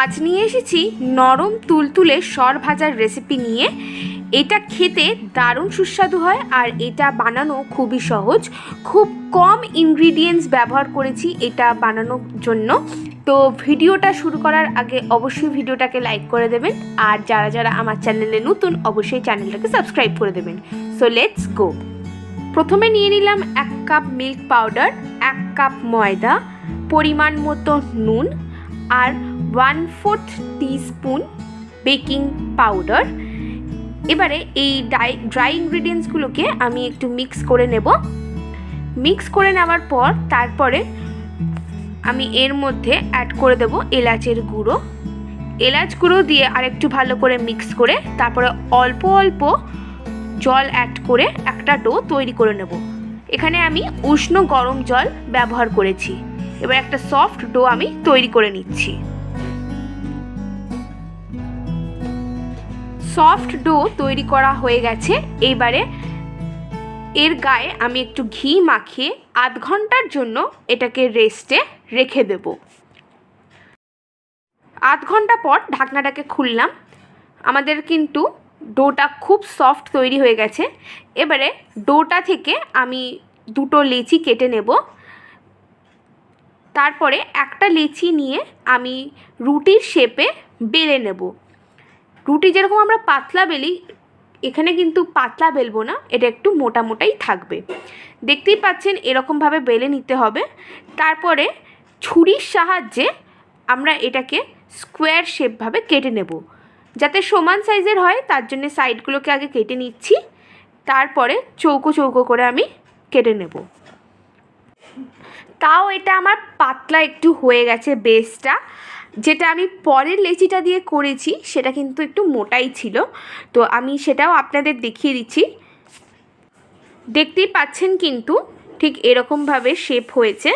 আজ নিয়ে এসেছি নরম তুলতুলে সর ভাজার রেসিপি নিয়ে। এটা খেতে দারুণ সুস্বাদু হয় আর এটা বানানো খুবই সহজ। খুব কম ইনগ্রিডিয়েন্টস ব্যবহার করেছি এটা বানানোর জন্য। তো ভিডিওটা শুরু করার আগে অবশ্যই ভিডিওটাকে লাইক করে দেবেন আর যারা যারা আমার চ্যানেলে নতুন অবশ্যই চ্যানেলটাকে সাবস্ক্রাইব করে দেবেন। সো লেটস গো প্রথমে নিয়ে নিলাম এক কাপ মিল্ক পাউডার এক কাপ ময়দা, পরিমাণ মতো নুন আর one fourth teaspoon baking powder. এবারে এই ডাই, ড্রাই ইনগ্রিডিয়েন্টসগুলোকে আমি একটু মিক্স করে নেব। মিক্স করে নেওয়ার পর তারপরে আমি এর মধ্যে অ্যাড করে দেব এলাচের গুঁড়ো। এলাচ গুঁড়ো দিয়ে আরেকটু ভালো করে মিক্স করে তারপরে অল্প অল্প জল অ্যাড করে একটা ডো তৈরি করে নেব। এখানে আমি উষ্ণ গরম জল ব্যবহার করেছি। এবার একটা সফট ডো আমি তৈরি করে নিচ্ছি। সফট ডো তৈরি করা হয়ে গেছে। এবারে এর গায়ে আমি একটু ঘি মাখিয়ে আধ ঘণ্টার জন্য এটাকে রেস্টে রেখে দেব। আধ ঘণ্টা পর ঢাকনাটাকে খুললাম। আমাদের কিন্তু ডোটা খুব সফট তৈরি হয়ে গেছে। এবারে ডোটা থেকে আমি দুটো লেচি কেটে নেব। তারপরে একটা লেচি নিয়ে আমি রুটির শেপে বেলে নেব। রুটি যেরকম আমরা পাতলা বেলি, এখানে কিন্তু পাতলা বেলবো না, এটা একটু মোটা মোটাই থাকবে। দেখতেই পাচ্ছেন এরকমভাবে বেলে নিতে হবে। তারপরে ছুরির সাহায্যে আমরা এটাকে স্কোয়ার শেপভাবে কেটে নেব। যাতে সমান সাইজের হয়, তার জন্য সাইডগুলোকে আগে কেটে নিচ্ছি। তারপরে চৌকো চৌকো করে আমি কেটে নেব। তাও এটা আমার পাতলা একটু হয়ে গেছে বেসটা যেটা আমি পরের লেচিটা দিয়ে করেছি, সেটা কিন্তু একটু মোটাই ছিল। তো আমি সেটাও আপনাদের দেখিয়ে দিচ্ছি। দেখতেই পাচ্ছেন কিন্তু ঠিক এরকমভাবে শেপ হয়েছে।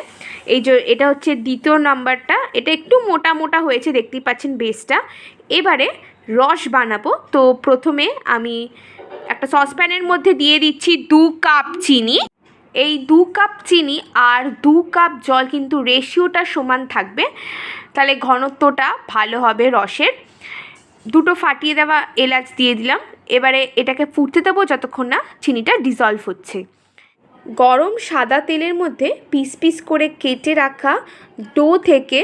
এই যে এটা হচ্ছে দ্বিতীয় নাম্বারটা, এটা একটু মোটা মোটা হয়েছে, দেখতেই পাচ্ছেন বেসটা এবারে রস বানাবো। তো প্রথমে আমি একটা সসপ্যানের মধ্যে দিয়ে দিচ্ছি দু কাপ চিনি। এই দু কাপ চিনি আর দু কাপ জল কিন্তু রেশিওটা সমান থাকবে। তাহলে ঘনত্বটা ভালো হবে রসের। দুটো ফাটিয়ে দেওয়া এলাচ দিয়ে দিলাম। এবারে এটাকে ফুটতে দেবো যতক্ষণ না চিনিটা ডিজলভ হচ্ছে। গরম সাদা তেলের মধ্যে পিস পিস করে কেটে রাখা ডো থেকে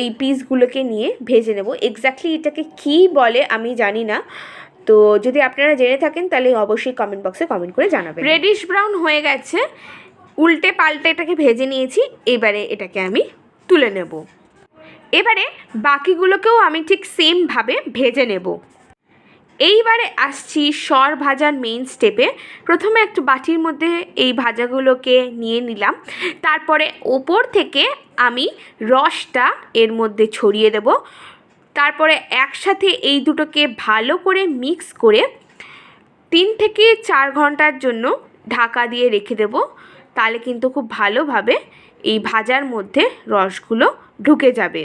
এই পিসগুলোকে নিয়ে ভেজে নেব। এক্স্যাক্টলি এটাকে কী বলে আমি জানি না। তো যদি আপনারা জেনে থাকেন, তাহলে অবশ্যই কমেন্ট বক্সে কমেন্ট করে জানাবেন। রেডিশ ব্রাউন হয়ে গেছে। উল্টে পাল্টে এটাকে ভেজে নিয়েছি, এবারে এটাকে আমি তুলে নেব। এবারে বাকিগুলোকেও আমি ঠিক সেমভাবে ভেজে নেব। এইবারে আসছি সর ভাজার মেইন স্টেপে প্রথমে একটু বাটির মধ্যে এই ভাজাগুলোকে নিয়ে নিলাম। তারপরে ওপর থেকে আমি রসটা এর মধ্যে ছড়িয়ে দেব। তারপরে একসাথে এই দুটোকে ভালো করে মিক্স করে তিন থেকে চার ঘণ্টার জন্য ঢাকা দিয়ে রেখে দেব। তাহলে কিন্তু খুব ভালোভাবে এই ভাজার মধ্যে রসগুলো ঢুকে যাবে।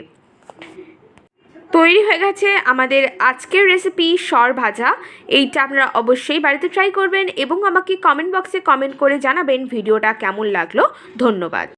তৈরি হয়ে গেছে আমাদের আজকের রেসিপি সর ভাজা। এইটা আপনারা অবশ্যই বাড়িতে ট্রাই করবেন এবং আমাকে কমেন্ট বক্সে কমেন্ট করে জানাবেন ভিডিওটা কেমন লাগল। ধন্যবাদ।